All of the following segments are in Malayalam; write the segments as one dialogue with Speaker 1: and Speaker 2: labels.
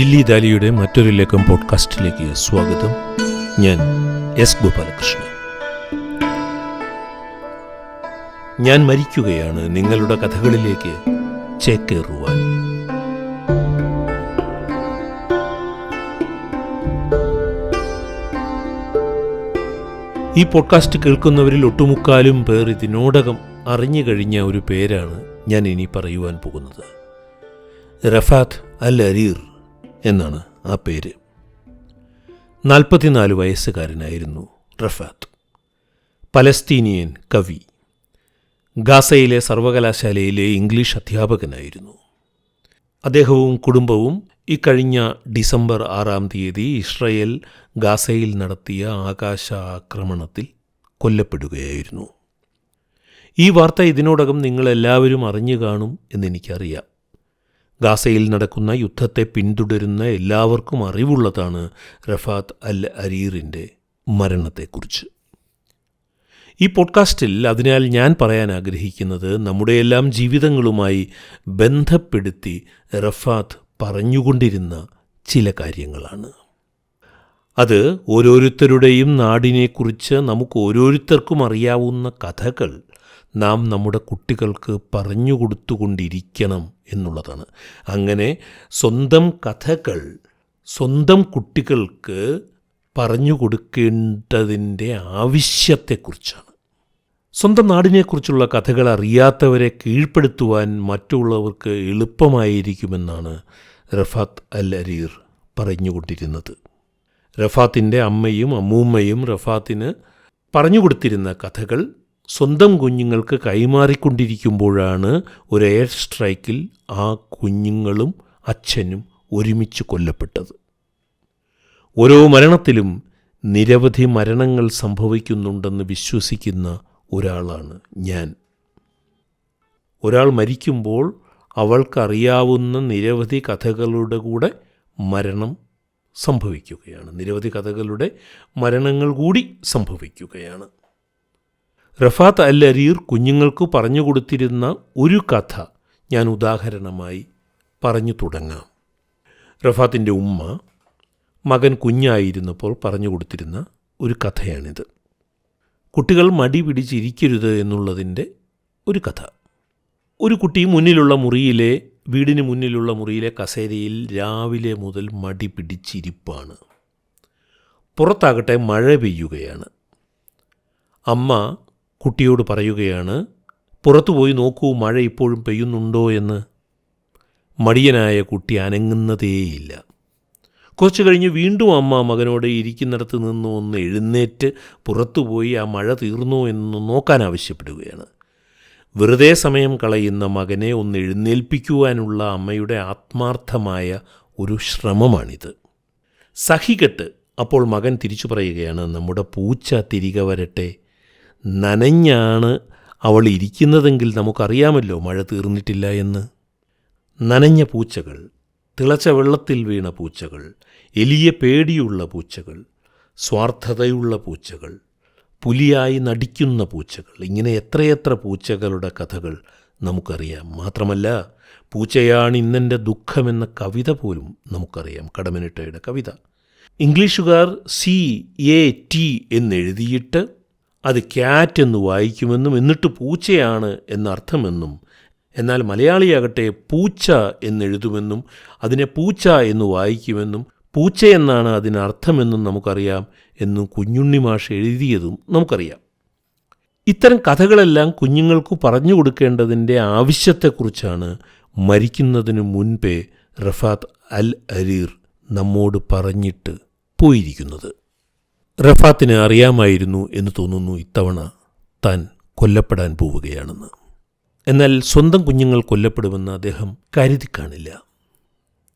Speaker 1: ദില്ലി ദാലിയുടെ മറ്റൊരു ലേഖം പോഡ്കാസ്റ്റിലേക്ക് സ്വാഗതം. ഞാൻ എസ് ഗോപാലകൃഷ്ണൻ. ഞാൻ മരിക്കുകയാണ് നിങ്ങളുടെ കഥകളിലേക്ക് ചേക്കേറുവാൻ ഈ പോഡ്കാസ്റ്റ് കേൾക്കുന്നവരിൽ ഒട്ടുമുക്കാലും പേർ ഇതിനോടകം അറിഞ്ഞു കഴിഞ്ഞ ഒരു പേരാണ് ഞാൻ ഇനി പറയുവാൻ പോകുന്നത്. റഫാത്ത് അൽ അരീർ എന്നാണ് ആ പേര്. നാൽപ്പത്തിനാല് വയസ്സുകാരനായിരുന്നു റഫാത്ത്. പലസ്തീനിയൻ കവി. ഗാസയിലെ സർവകലാശാലയിലെ ഇംഗ്ലീഷ് അധ്യാപകനായിരുന്നു. അദ്ദേഹവും കുടുംബവും ഇക്കഴിഞ്ഞ ഡിസംബർ ആറാം തീയതി ഇസ്രയേൽ ഗാസയിൽ നടത്തിയ ആകാശ ആക്രമണത്തിൽ കൊല്ലപ്പെടുകയായിരുന്നു. ഈ വാർത്ത ഇതിനോടകം നിങ്ങളെല്ലാവരും അറിഞ്ഞു കാണും എന്നെനിക്കറിയാം. ഗാസയിൽ നടക്കുന്ന യുദ്ധത്തെ പിന്തുടരുന്ന എല്ലാവർക്കും അറിവുള്ളതാണ് റഫാത്ത് അൽ അരീറിന്റെ മരണത്തെക്കുറിച്ച്. ഈ പോഡ്കാസ്റ്റിൽ അതിനാൽ ഞാൻ പറയാൻ ആഗ്രഹിക്കുന്നത് നമ്മുടെയെല്ലാം ജീവിതങ്ങളുമായി ബന്ധപ്പെടുത്തി റഫാത്ത് പറഞ്ഞുകൊണ്ടിരുന്ന ചില കാര്യങ്ങളാണ്. അത് ഓരോരുത്തരുടെയും നാടിനെക്കുറിച്ച് നമുക്ക് ഓരോരുത്തർക്കും അറിയാവുന്ന കഥകൾ നാം നമ്മുടെ കുട്ടികൾക്ക് പറഞ്ഞു കൊടുത്തുകൊണ്ടിരിക്കണം എന്നുള്ളതാണ്. അങ്ങനെ സ്വന്തം കഥകൾ സ്വന്തം കുട്ടികൾക്ക് പറഞ്ഞു കൊടുക്കേണ്ടതിന്റെ ആവശ്യത്തെക്കുറിച്ചാണ്. സ്വന്തം നാടിനെക്കുറിച്ചുള്ള കഥകൾ അറിയാത്തവരെ കീഴ്പ്പെടുത്തുവാൻ മറ്റുള്ളവർക്ക് എളുപ്പമായിരിക്കുമെന്നാണ് റഫാത്ത് അൽ അരീർ പറഞ്ഞുകൊണ്ടിരുന്നത് റഫാത്തിന്റെ അമ്മയും അമ്മൂമ്മയും റഫാത്തിന് പറഞ്ഞുകൊടുത്തിരുന്ന കഥകൾ സ്വന്തം കുഞ്ഞുങ്ങൾക്ക് കൈമാറിക്കൊണ്ടിരിക്കുമ്പോഴാണ് ഒരു എയർ സ്ട്രൈക്കിൽ ആ കുഞ്ഞുങ്ങളും അച്ഛനും ഒരുമിച്ച് കൊല്ലപ്പെട്ടത്. ഓരോ മരണത്തിലും നിരവധി മരണങ്ങൾ സംഭവിക്കുന്നുണ്ടെന്ന് വിശ്വസിക്കുന്ന ഒരാളാണ് ഞാൻ. ഒരാൾ മരിക്കുമ്പോൾ അവൾക്കറിയാവുന്ന നിരവധി കഥകളുടെ കൂടെ മരണം സംഭവിക്കുകയാണ്. നിരവധി കഥകളുടെ മരണങ്ങൾ കൂടി സംഭവിക്കുകയാണ്. റഫാത്ത് അൽ അരീർ കുഞ്ഞുങ്ങൾക്ക് പറഞ്ഞു കൊടുത്തിരുന്ന ഒരു കഥ ഞാൻ ഉദാഹരണമായി പറഞ്ഞു തുടങ്ങാം. റഫാത്തിന്റെ ഉമ്മ മകൻ കുഞ്ഞായിരുന്നപ്പോൾ പറഞ്ഞു കൊടുത്തിരുന്ന ഒരു കഥയാണിത്. കുട്ടികൾ മടി പിടിച്ചിരിക്കരുത് എന്നുള്ളതിന്റെ ഒരു കഥ. ഒരു കുട്ടി മുന്നിലുള്ള മുറിയിലെ വീടിന് മുന്നിലുള്ള മുറിയിലെ കസേരയിൽ രാവിലെ മുതൽ മടി പിടിച്ചിരിപ്പാണ്. പുറത്താകട്ടെ മഴ പെയ്യുകയാണ്. അമ്മ കുട്ടിയോട് പറയുകയാണ് പുറത്തുപോയി നോക്കൂ മഴ ഇപ്പോഴും പെയ്യുന്നുണ്ടോ എന്ന്. മടിയനായ കുട്ടി അനങ്ങുന്നതേയില്ല. കുറച്ചു കഴിഞ്ഞ് വീണ്ടും അമ്മ മകനോട് ഇരിക്കുന്നിടത്ത് നിന്ന് ഒന്ന് എഴുന്നേറ്റ് പുറത്തുപോയി ആ മഴ തീർന്നോ എന്ന് നോക്കാൻ ആവശ്യപ്പെടുകയാണ്. വെറുതെ സമയം കളയുന്ന മകനെ ഒന്ന് എഴുന്നേൽപ്പിക്കുവാനുള്ള അമ്മയുടെ ആത്മാർത്ഥമായ ഒരു ശ്രമമാണിത്. സഹികെട്ട് അപ്പോൾ മകൻ തിരിച്ചു പറയുകയാണ് നമ്മുടെ പൂച്ച തിരികെ വരട്ടെ. നനഞ്ഞാണ് അവൾ ഇരിക്കുന്നതെങ്കിൽ നമുക്കറിയാമല്ലോ മഴ തീർന്നിട്ടില്ല എന്ന്. നനഞ്ഞ പൂച്ചകൾ തിളച്ച വെള്ളത്തിൽ വീണ പൂച്ചകൾ എലിയ പേടിയുള്ള പൂച്ചകൾ സ്വാർത്ഥതയുള്ള പൂച്ചകൾ പുലിയായി നടിക്കുന്ന പൂച്ചകൾ ഇങ്ങനെ എത്രയെത്ര പൂച്ചകളുടെ കഥകൾ നമുക്കറിയാം. മാത്രമല്ല പൂച്ചയാണ് ഇന്നെന്റെ ദുഃഖമെന്ന കവിത പോലും നമുക്കറിയാം. കടമനിട്ടയുടെ കവിത. ഇംഗ്ലീഷുകാർ സി എ ടി എന്നെഴുതിയിട്ട് അത് ക്യാറ്റ് എന്ന് വായിക്കുമെന്നും എന്നിട്ട് പൂച്ചയാണ് എന്നർത്ഥമെന്നും. എന്നാൽ മലയാളിയാകട്ടെ പൂച്ച എന്നെഴുതുമെന്നും അതിനെ പൂച്ച എന്ന് വായിക്കുമെന്നും പൂച്ച പൂച്ചയെന്നാണ് അതിനർത്ഥമെന്നും നമുക്കറിയാം എന്നും കുഞ്ഞുണ്ണി മാഷ് എഴുതിയതും നമുക്കറിയാം. ഇത്തരം കഥകളെല്ലാം കുഞ്ഞുങ്ങൾക്ക് പറഞ്ഞു കൊടുക്കേണ്ടതിന്റെ ആവശ്യത്തെക്കുറിച്ചാണ് മരിക്കുന്നതിന് മുൻപേ റഫാത്ത് അൽ അരീർ നമ്മോട് പറഞ്ഞിട്ട് പോയിരിക്കുന്നത്. റഫാത്തിന് അറിയാമായിരുന്നു എന്ന് തോന്നുന്നു ഇത്തവണ താൻ കൊല്ലപ്പെടാൻ പോവുകയാണെന്ന്. എന്നാൽ സ്വന്തം കുഞ്ഞുങ്ങൾ കൊല്ലപ്പെടുമെന്ന് അദ്ദേഹം കരുതി കാണില്ല.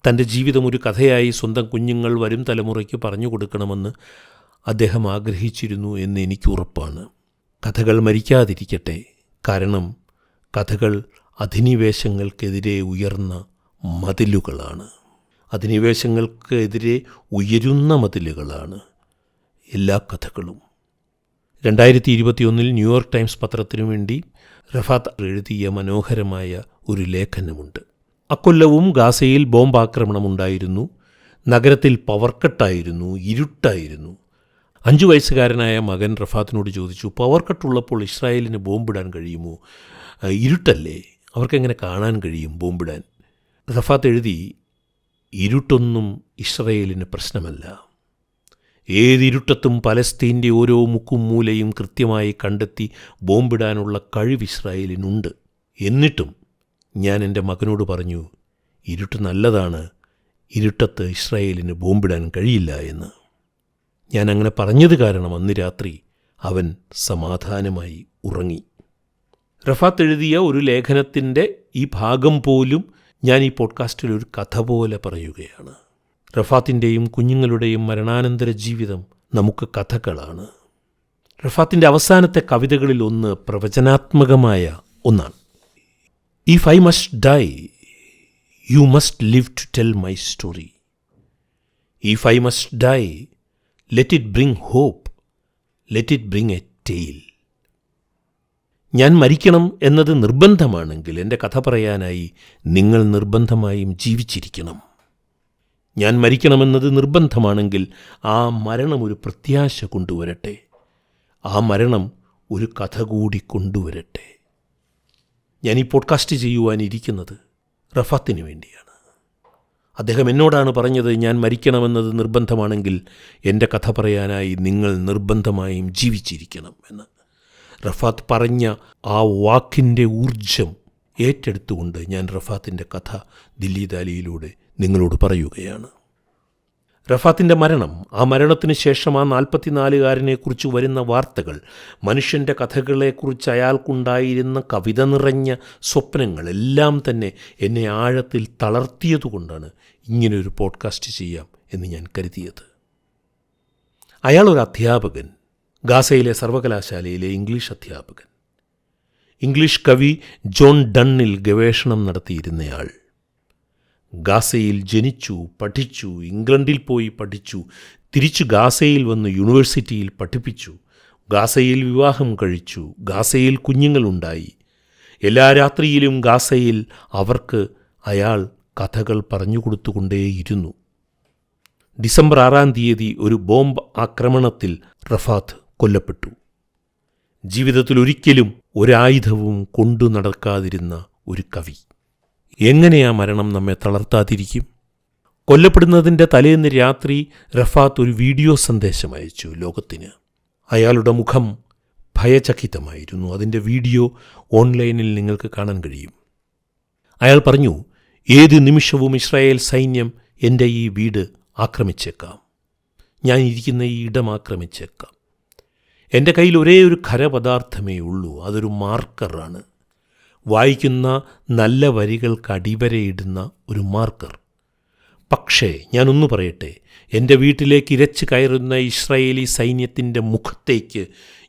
Speaker 1: തന്റെ ജീവിതം ഒരു കഥയായി സ്വന്തം കുഞ്ഞുങ്ങൾ വരും തലമുറയ്ക്ക് പറഞ്ഞു കൊടുക്കണമെന്ന് അദ്ദേഹം ആഗ്രഹിച്ചിരുന്നു എന്ന് എനിക്ക് ഉറപ്പാണ്. കഥകൾ മരിക്കാതിരിക്കട്ടെ. കാരണം കഥകൾ അധിനിവേശങ്ങൾക്കെതിരെ ഉയർന്ന മതിലുകളാണ്. അധിനിവേശങ്ങൾക്കെതിരെ ഉയരുന്ന മതിലുകളാണ്. എല്ലാ കഥകളും. രണ്ടായിരത്തി ഇരുപത്തിയൊന്നിൽ ന്യൂയോർക്ക് ടൈംസ് പത്രത്തിനു വേണ്ടി റഫാത്ത് എഴുതിയ മനോഹരമായ ഒരു ലേഖനമുണ്ട്. അക്കൊല്ലവും ഗാസയിൽ ബോംബാക്രമണമുണ്ടായിരുന്നു. നഗരത്തിൽ പവർക്കട്ടായിരുന്നു ഇരുട്ടായിരുന്നു. അഞ്ചു വയസ്സുകാരനായ മകൻ റഫാത്തിനോട് ചോദിച്ചു പവർ കട്ടുള്ളപ്പോൾ ഇസ്രായേലിന് ബോംബിടാൻ കഴിയുമോ? ഇരുട്ടല്ലേ. അവർക്കെങ്ങനെ കാണാൻ കഴിയും ബോംബിടാൻ? റഫാത്ത് എഴുതി ഇരുട്ടൊന്നും ഇസ്രയേലിന് പ്രശ്നമല്ല. ഏതിരുട്ടത്തും പലസ്തീന്റെ ഓരോ മുക്കും മൂലയും കൃത്യമായി കണ്ടെത്തി ബോംബിടാനുള്ള കഴിവ് ഇസ്രായേലിനുണ്ട്. എന്നിട്ടും ഞാൻ എന്റെ മകനോട് പറഞ്ഞു ഇരുട്ട് നല്ലതാണ് ഇരുട്ടത്ത് ഇസ്രായേലിന് ബോംബിടാൻ കഴിയില്ല എന്ന്. ഞാൻ അങ്ങനെ പറഞ്ഞത് കാരണം അന്ന് രാത്രി അവൻ സമാധാനമായി ഉറങ്ങി. റഫാത്ത് എഴുതിയ ഒരു ലേഖനത്തിന്റെ ഈ ഭാഗം പോലും ഞാൻ ഈ പോഡ്കാസ്റ്റിൽ ഒരു കഥ പോലെ പറയുകയാണ്. റഫാത്തിന്റെയും കുഞ്ഞുങ്ങളുടെയും മരണാനന്തര ജീവിതം നമുക്ക് കഥകളാണ്. റഫാത്തിന്റെ അവസാനത്തെ കവിതകളിൽ ഒന്ന് പ്രവചനാത്മകമായ ഒന്നാണ്. If I must die you must live to tell my story if I must die let it bring hope let it bring a tale ഞാൻ മരിക്കണം എന്നത് നിർബന്ധമാണെങ്കിൽ എന്റെ കഥ പറയാനായി നിങ്ങൾ നിർബന്ധമായും ജീവിച്ചിരിക്കണം. ഞാൻ മരിക്കണമെന്നത് നിർബന്ധമാണെങ്കിൽ ആ മരണം ഒരു പ്രത്യാശ കൊണ്ടുവരട്ടെ. ആ മരണം ഒരു കഥ കൂടി കൊണ്ടുവരട്ടെ. ഞാൻ ഈ പോഡ്കാസ്റ്റ് ചെയ്യുവാനിരിക്കുന്നത് റഫാത്തിന് വേണ്ടിയാണ്. അദ്ദേഹം എന്നോടാണ് പറഞ്ഞത് ഞാൻ മരിക്കണമെന്നത് നിർബന്ധമാണെങ്കിൽ എന്റെ കഥ പറയാനായി നിങ്ങൾ നിർബന്ധമായും ജീവിച്ചിരിക്കണം എന്ന്. റഫാത്ത് പറഞ്ഞ ആ വാക്കിന്റെ ഊർജം ഏറ്റെടുത്തുകൊണ്ട് ഞാൻ റഫാത്തിന്റെ കഥ ദില്ലി ദാലിയിലൂടെ നിങ്ങളോട് പറയുകയാണ്. റഫാത്തിന്റെ മരണം ആ മരണത്തിന് ശേഷം ആ നാൽപ്പത്തിനാലുകാരനെക്കുറിച്ച് വരുന്ന വാർത്തകൾ മനുഷ്യന്റെ കഥകളെക്കുറിച്ച് അയാൾക്കുണ്ടായിരുന്ന കവിത നിറഞ്ഞ സ്വപ്നങ്ങൾ എല്ലാം തന്നെ എന്നെ ആഴത്തിൽ തളർത്തിയതുകൊണ്ടാണ് ഇങ്ങനൊരു പോഡ്കാസ്റ്റ് ചെയ്യാം എന്ന് ഞാൻ കരുതിയത്. അയാളൊരു അധ്യാപകൻ ഗാസയിലെ സർവകലാശാലയിലെ ഇംഗ്ലീഷ് അധ്യാപകൻ. ഇംഗ്ലീഷ് കവി ജോൺ ഡണ്ണിൽ ഗവേഷണം നടത്തിയിരുന്നയാൾ. ഗാസയിൽ ജനിച്ചു പഠിച്ചു ഇംഗ്ലണ്ടിൽ പോയി പഠിച്ചു തിരിച്ചു ഗാസയിൽ വന്ന് യൂണിവേഴ്സിറ്റിയിൽ പഠിപ്പിച്ചു. ഗാസയിൽ വിവാഹം കഴിച്ചു ഗാസയിൽ കുഞ്ഞുങ്ങളുണ്ടായി. എല്ലാ രാത്രിയിലും ഗാസയിൽ അവർക്ക് അയാൾ കഥകൾ പറഞ്ഞു കൊടുത്തുകൊണ്ടേയിരുന്നു ഡിസംബർ ആറാം തീയതി ഒരു ബോംബ് ആക്രമണത്തിൽ റഫാത്ത് കൊല്ലപ്പെട്ടു. ജീവിതത്തിൽ ഒരിക്കലും ഒരായുധവും കൊണ്ടു നടക്കാതിരുന്ന ഒരു കവി. എങ്ങനെ ആ മരണം നമ്മെ തളർത്താതിരിക്കും? കൊല്ലപ്പെടുന്നതിന്റെ തലേന്ന് രാത്രി റഫാത്ത് ഒരു വീഡിയോ സന്ദേശം അയച്ചു ലോകത്തിന്. അയാളുടെ മുഖം ഭയചകിതമായിരുന്നു. അതിന്റെ വീഡിയോ ഓൺലൈനിൽ നിങ്ങൾക്ക് കാണാൻ കഴിയും. അയാൾ പറഞ്ഞു ഏത് നിമിഷവും ഇസ്രായേൽ സൈന്യം എന്റെ ഈ വീട് ആക്രമിച്ചേക്കാം. ഞാൻ ഇരിക്കുന്ന ഈ ഇടം ആക്രമിച്ചേക്കാം. എന്റെ കയ്യിൽ ഒരേ ഒരു ഖരപദാർത്ഥമേ ഉള്ളൂ. അതൊരു മാർക്കറാണ്. വായിക്കുന്ന നല്ല വരികൾക്ക് അടിവരയിടുന്ന ഒരു മാർക്കർ. പക്ഷേ ഞാനൊന്നു പറയട്ടെ എന്റെ വീട്ടിലേക്ക് ഇരച്ചു കയറുന്ന ഇസ്രായേലി സൈന്യത്തിന്റെ മുഖത്തേക്ക്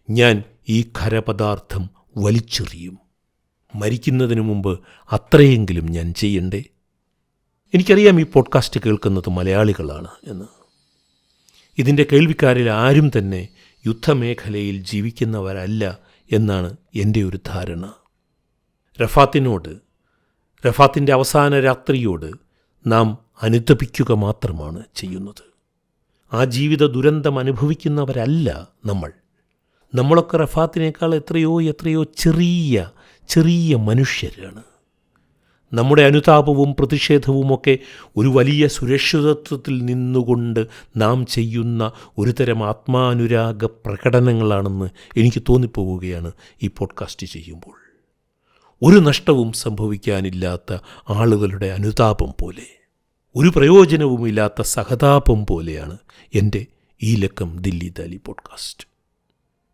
Speaker 1: ഞാൻ ഈ ഖരപദാർത്ഥം വലിച്ചെറിയും. മരിക്കുന്നതിന് മുമ്പ് അത്രയെങ്കിലും ഞാൻ ചെയ്യണ്ടേ? എനിക്കറിയാം ഈ പോഡ്കാസ്റ്റ് കേൾക്കുന്നത് മലയാളികളാണ് എന്ന്. ഇതിന്റെ കേൾവിക്കാരിൽ ആരും തന്നെ യുദ്ധമേഖലയിൽ ജീവിക്കുന്നവരല്ല എന്നാണ് എന്റെ ഒരു ധാരണ. റഫാത്തിനോട് റഫാത്തിന്റെ അവസാന രാത്രിയോട് നാം അനുദപിക്കുക മാത്രമാണ് ചെയ്യുന്നത്. ആ ജീവിത ദുരന്തം അനുഭവിക്കുന്നവരല്ല നമ്മൾ. നമ്മളൊക്കെ റഫാത്തിനേക്കാൾ എത്രയോ എത്രയോ ചെറിയ ചെറിയ മനുഷ്യരാണ്. നമ്മുടെ അനുതാപവും പ്രതിഷേധവും ഒക്കെ ഒരു വലിയ സുരക്ഷിതത്വത്തിൽ നിന്നുകൊണ്ട് നാം ചെയ്യുന്ന ഒരുതരം ആത്മാനുരാഗ പ്രകടനങ്ങളാണെന്ന് എനിക്ക് തോന്നിപ്പോവുകയാണ് ഈ പോഡ്കാസ്റ്റ് ചെയ്യുമ്പോൾ. ഒരു നഷ്ടവും സംഭവിക്കാനില്ലാത്ത ആളുകളുടെ അനുതാപം പോലെ ഒരു പ്രയോജനവുമില്ലാത്ത സഹതാപം പോലെയാണ് എന്റെ ഈ ലക്കം Dilli Dali podcast.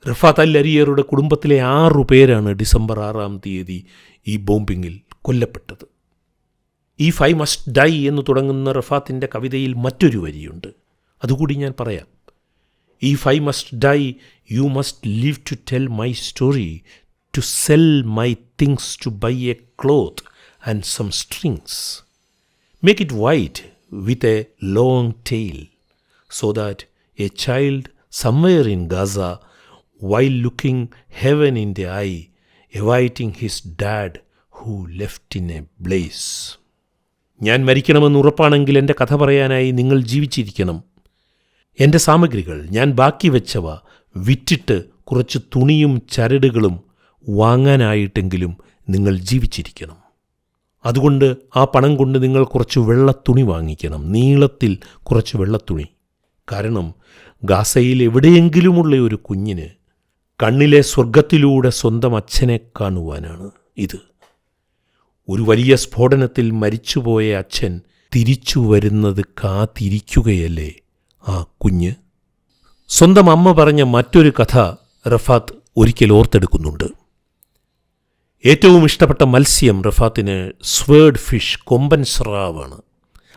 Speaker 1: Refaat Al അരിയറുടെ കുടുംബത്തിലെ ആറു പേരാണ് ഡിസംബർ ആറാം തീയതി ഈ ബോംബിങ്ങിൽ കൊല്ലപ്പെട്ടത്. ഈ ഫൈ മസ്റ്റ് ഡൈ എന്ന് തുടങ്ങുന്ന റഫാത്തിന്റെ കവിതയിൽ മറ്റൊരു വരിയുണ്ട്. അതുകൂടി ഞാൻ പറയാം. ഈ if I must die you must live to tell my story to sell my things to buy a cloth and some strings. Make it white with a long tail so that a child somewhere in Gaza, while looking heaven in the eye, awaiting his dad who left in a blaze. ഞാൻ മരിക്കണമെന്ന് ഉറപ്പാണെങ്കിൽ എന്റെ കഥ പറയാനായി നിങ്ങൾ ജീവിച്ചിരിക്കണം എന്റെ സാമഗ്രികൾ ഞാൻ ബാക്കി വെച്ചവ വിറ്റിട്ട് കുറച്ച് തുണിയും ചരടുകളും വാങ്ങാനായിട്ടെങ്കിലും നിങ്ങൾ ജീവിച്ചിരിക്കണം. അതുകൊണ്ട് ആ പണം കൊണ്ട് നിങ്ങൾ കുറച്ച് വെള്ളത്തുണി വാങ്ങിക്കണം. നീളത്തിൽ കുറച്ച് വെള്ളത്തുണി. കാരണം ഗാസയിൽ എവിടെയെങ്കിലുമുള്ള ഒരു കുഞ്ഞിന് കണ്ണിലെ സ്വർഗത്തിലൂടെ സ്വന്തം അച്ഛനെ കാണുവാനാണ് ഇത്. ഒരു വലിയ സ്ഫോടനത്തിൽ മരിച്ചുപോയ അച്ഛൻ തിരിച്ചു വരുന്നത് കാത്തിരിക്കുകയല്ലേ ആ കുഞ്ഞ്? സ്വന്തം അമ്മ പറഞ്ഞ മറ്റൊരു കഥ റഫാത്ത് ഒരിക്കൽ ഓർത്തെടുക്കുന്നുണ്ട്. ഏറ്റവും ഇഷ്ടപ്പെട്ട മത്സ്യം റഫാത്തിന് സ്വേർഡ് ഫിഷ് കൊമ്പൻ സ്രാവാണ്.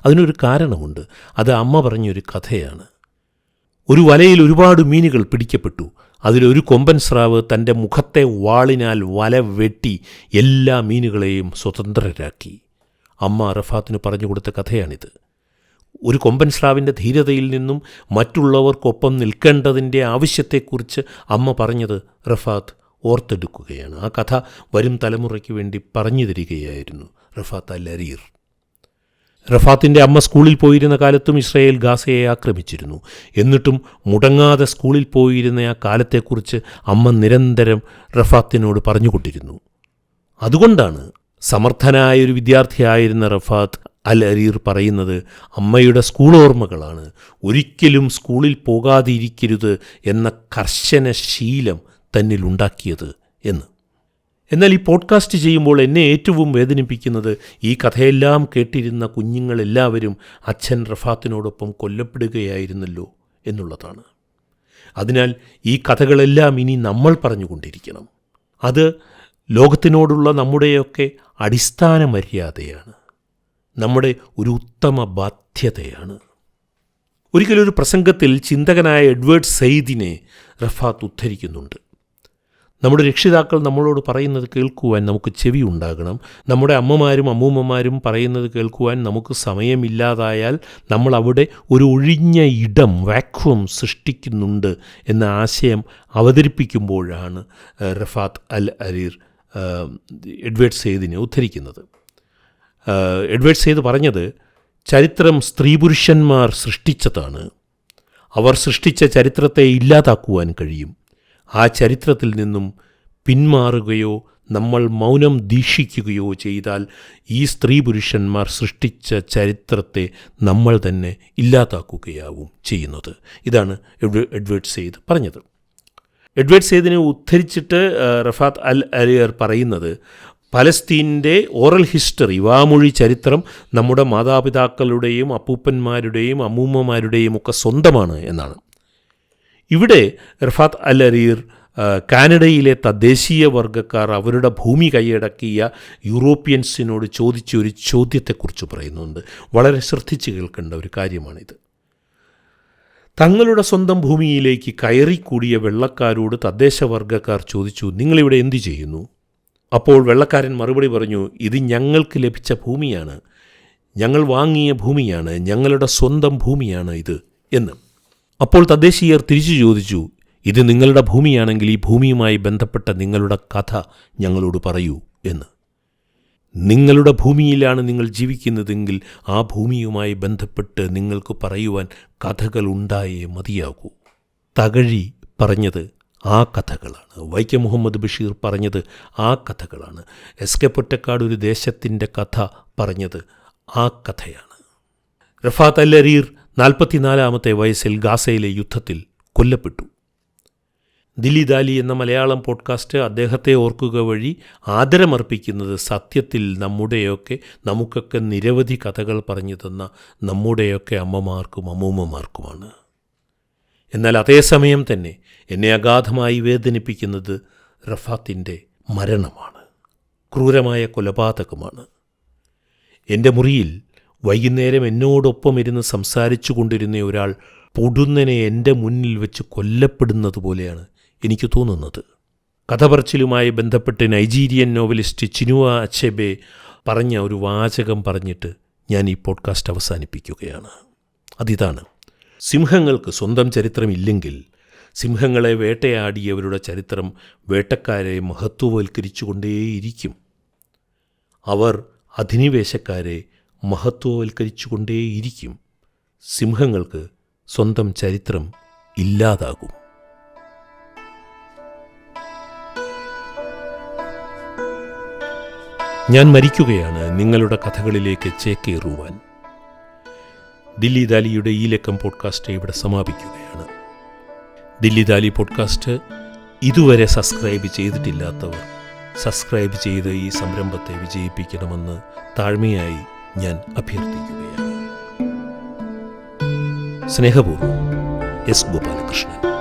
Speaker 1: അതിനൊരു കാരണമുണ്ട്. അത് അമ്മ പറഞ്ഞൊരു കഥയാണ്. ഒരു വലയിൽ ഒരുപാട് മീനുകൾ പിടിക്കപ്പെട്ടു. അതിലൊരു കൊമ്പൻ സ്രാവ് തന്റെ മുഖത്തെ വാളിനാൽ വല വെട്ടി എല്ലാ മീനുകളെയും സ്വതന്ത്രരാക്കി. അമ്മ റഫാത്തിന് പറഞ്ഞു കൊടുത്ത കഥയാണിത്. ഒരു കൊമ്പൻ സ്രാവിന്റെ ധീരതയിൽ നിന്നും മറ്റുള്ളവർക്കൊപ്പം നിൽക്കേണ്ടതിന്റെ ആവശ്യത്തെക്കുറിച്ച് അമ്മ പറഞ്ഞത് റഫാത്ത് ഓർത്തെടുക്കുകയാണ്. ആ കഥ വരും തലമുറയ്ക്ക് വേണ്ടി പറഞ്ഞു തരികയായിരുന്നു റഫാത്ത് അൽ അരീർ റഫാത്തിന്റെ അമ്മ സ്കൂളിൽ പോയിരുന്ന കാലത്തും ഇസ്രയേൽ ഗാസയെ ആക്രമിച്ചിരുന്നു. എന്നിട്ടും മുടങ്ങാതെ സ്കൂളിൽ പോയിരുന്ന ആ കാലത്തെക്കുറിച്ച് അമ്മ നിരന്തരം റഫാത്തിനോട് പറഞ്ഞുകൊണ്ടിരുന്നു. അതുകൊണ്ടാണ് സമർത്ഥനായ ഒരു വിദ്യാർത്ഥിയായിരുന്ന റഫാത്ത് അൽ അരീർ പറയുന്നത് അമ്മയുടെ സ്കൂൾ ഓർമ്മകളാണ്. ഒരിക്കലും സ്കൂളിൽ പോകാതിരിക്കരുത് എന്ന കർശന ശീലം തന്നിലുണ്ടാക്കിയത് എന്ന്. എന്നാൽ ഈ പോഡ്കാസ്റ്റ് ചെയ്യുമ്പോൾ എന്നെ ഏറ്റവും വേദനിപ്പിക്കുന്നത് ഈ കഥയെല്ലാം കേട്ടിരുന്ന കുഞ്ഞുങ്ങളെല്ലാവരും അച്ഛൻ റഫാത്തിനോടൊപ്പം കൊല്ലപ്പെടുകയായിരുന്നല്ലോ എന്നുള്ളതാണ്. അതിനാൽ ഈ കഥകളെല്ലാം ഇനി നമ്മൾ പറഞ്ഞുകൊണ്ടിരിക്കണം. അത് ലോകത്തിനോടുള്ള നമ്മുടെയൊക്കെ അടിസ്ഥാന മര്യാദയാണ്. നമ്മുടെ ഒരു ഉത്തമ ബാധ്യതയാണ്. ഒരിക്കലൊരു പ്രസംഗത്തിൽ ചിന്തകനായ എഡ്വേർഡ് സെയ്ദിനെ റഫാത്ത് ഉദ്ധരിക്കുന്നുണ്ട്. നമ്മുടെ രക്ഷിതാക്കൾ നമ്മളോട് പറയുന്നത് കേൾക്കുവാൻ നമുക്ക് ചെവി ഉണ്ടാകണം. നമ്മുടെ അമ്മമാരും അമ്മൂമ്മമാരും പറയുന്നത് കേൾക്കുവാൻ നമുക്ക് സമയമില്ലാതായാൽ നമ്മൾ അവിടെ ഒരു ഒഴിഞ്ഞ ഇടം വാക്വം സൃഷ്ടിക്കുന്നുണ്ട് എന്ന ആശയം അവതരിപ്പിക്കുമ്പോഴാണ് റഫാത്ത് അൽ അരീർ എഡ്വേർഡ് സെയ്ദിനെ ഉദ്ധരിക്കുന്നത്. എഡ്വേർഡ് സെയ്ദ് പറഞ്ഞത് ചരിത്രം സ്ത്രീ പുരുഷന്മാർ സൃഷ്ടിച്ചതാണ്. അവർ സൃഷ്ടിച്ച ചരിത്രത്തെ ഇല്ലാതാക്കുവാൻ കഴിയും. ആ ചരിത്രത്തിൽ നിന്നും പിന്മാറുകയോ നമ്മൾ മൗനം ദീക്ഷിക്കുകയോ ചെയ്താൽ ഈ സ്ത്രീ പുരുഷന്മാർ സൃഷ്ടിച്ച ചരിത്രത്തെ നമ്മൾ തന്നെ ഇല്ലാതാക്കുകയാവും ചെയ്യുന്നത്. ഇതാണ് എഡ്വേർഡ് സെയ്ദ് പറഞ്ഞത്. എഡ്വേർഡ് സെയ്ദിനെ ഉദ്ധരിച്ചിട്ട് റഫാത്ത് അൽ അലിയർ പറയുന്നത് പലസ്തീന്റെ ഓറൽ ഹിസ്റ്ററി വാമൊഴി ചരിത്രം നമ്മുടെ മാതാപിതാക്കളുടെയും അപ്പൂപ്പന്മാരുടെയും അമ്മൂമ്മമാരുടെയും ഒക്കെ സ്വന്തമാണ് എന്നാണ്. ഇവിടെ റഫാത്ത് അൽ അരീർ കാനഡയിലെ തദ്ദേശീയ വർഗക്കാർ അവരുടെ ഭൂമി കൈയടക്കിയ യൂറോപ്യൻസിനോട് ചോദിച്ച ഒരു ചോദ്യത്തെക്കുറിച്ച് പറയുന്നുണ്ട്. വളരെ ശ്രദ്ധിച്ച് കേൾക്കേണ്ട ഒരു കാര്യമാണിത്. തങ്ങളുടെ സ്വന്തം ഭൂമിയിലേക്ക് കയറിക്കൂടിയ വെള്ളക്കാരോട് തദ്ദേശവർഗക്കാർ ചോദിച്ചു നിങ്ങളിവിടെ എന്തു ചെയ്യുന്നു? അപ്പോൾ വെള്ളക്കാരൻ മറുപടി പറഞ്ഞു ഇത് ഞങ്ങൾക്ക് ലഭിച്ച ഭൂമിയാണ്. ഞങ്ങൾ വാങ്ങിയ ഭൂമിയാണ്. ഞങ്ങളുടെ സ്വന്തം ഭൂമിയാണ് ഇത്. എന്ന്. അപ്പോൾ തദ്ദേശീയർ തിരിച്ചു ചോദിച്ചു ഇത് നിങ്ങളുടെ ഭൂമിയാണെങ്കിൽ ഈ ഭൂമിയുമായി ബന്ധപ്പെട്ട നിങ്ങളുടെ കഥ ഞങ്ങളോട് പറയൂ എന്ന്. നിങ്ങളുടെ ഭൂമിയിലാണ് നിങ്ങൾ ജീവിക്കുന്നതെങ്കിൽ ആ ഭൂമിയുമായി ബന്ധപ്പെട്ട് നിങ്ങൾക്ക് പറയുവാൻ കഥകൾ ഉണ്ടായേ മതിയാകൂ. തകഴി പറഞ്ഞത് ആ കഥകളാണ്. വൈക്കം മുഹമ്മദ് ബഷീർ പറഞ്ഞത് ആ കഥകളാണ്. എസ് കെ പൊറ്റക്കാട് ഒരു ദേശത്തിന്റെ കഥ പറഞ്ഞത് ആ കഥയാണ്. റഫാത്ത് അൽ അരീർ നാൽപ്പത്തിനാലാമത്തെ വയസ്സിൽ ഗാസയിലെ യുദ്ധത്തിൽ കൊല്ലപ്പെട്ടു. ദില്ലി ദാലി എന്ന മലയാളം പോഡ്കാസ്റ്റ് അദ്ദേഹത്തെ ഓർക്കുക വഴി ആദരമർപ്പിക്കുന്നത് സത്യത്തിൽ നമ്മുടെയൊക്കെ നമുക്കൊക്കെ നിരവധി കഥകൾ പറഞ്ഞു തന്ന നമ്മുടെയൊക്കെ അമ്മമാർക്കും അമ്മൂമ്മമാർക്കുമാണ്. എന്നാൽ അതേസമയം തന്നെ എന്നെ അഗാധമായി വേദനിപ്പിക്കുന്നത് റഫാത്തിന്റെ മരണമാണ്. ക്രൂരമായ കൊലപാതകമാണ്. എന്റെ മുറിയിൽ വൈകുന്നേരം എന്നോടൊപ്പം ഇരുന്ന് സംസാരിച്ചു കൊണ്ടിരുന്ന ഒരാൾ പൊടുന്നനെ എന്റെ മുന്നിൽ വെച്ച് കൊല്ലപ്പെടുന്നത് പോലെയാണ് എനിക്ക് തോന്നുന്നത്. കഥ പറച്ചിലുമായി ബന്ധപ്പെട്ട് നൈജീരിയൻ നോവലിസ്റ്റ് ചിനുവ അച്ചെബെ പറഞ്ഞ ഒരു വാചകം പറഞ്ഞിട്ട് ഞാൻ ഈ പോഡ്കാസ്റ്റ് അവസാനിപ്പിക്കുകയാണ്. അതിതാണ് സിംഹങ്ങൾക്ക് സ്വന്തം ചരിത്രം ഇല്ലെങ്കിൽ സിംഹങ്ങളെ വേട്ടയാടിയവരുടെ ചരിത്രം വേട്ടക്കാരെ മഹത്വവൽക്കരിച്ചുകൊണ്ടേയിരിക്കും. അവർ അധിനിവേശക്കാരെ മഹത്വവൽക്കരിച്ചുകൊണ്ടേയിരിക്കും. സിംഹങ്ങൾക്ക് സ്വന്തം ചരിത്രം ഇല്ലാതാകും. ഞാൻ മരിക്കുകയാണ് നിങ്ങളുടെ കഥകളിലേക്ക് ചേക്കേറുവാൻ. ദില്ലി ദാലിയുടെ ഈ ലക്കം പോഡ്കാസ്റ്റ് ഇവിടെ സമാപിക്കുകയാണ്. ദില്ലി ദാലി പോഡ്കാസ്റ്റ് ഇതുവരെ സബ്സ്ക്രൈബ് ചെയ്തിട്ടില്ലാത്തവർ സബ്സ്ക്രൈബ് ചെയ്ത് ഈ സംരംഭത്തെ വിജയിപ്പിക്കണമെന്ന് താഴ്മയായി ഞാൻ അഭ്യർത്ഥിക്കുകയാണ്. സ്നേഹപൂർവം എസ് ഗോപാലകൃഷ്ണൻ.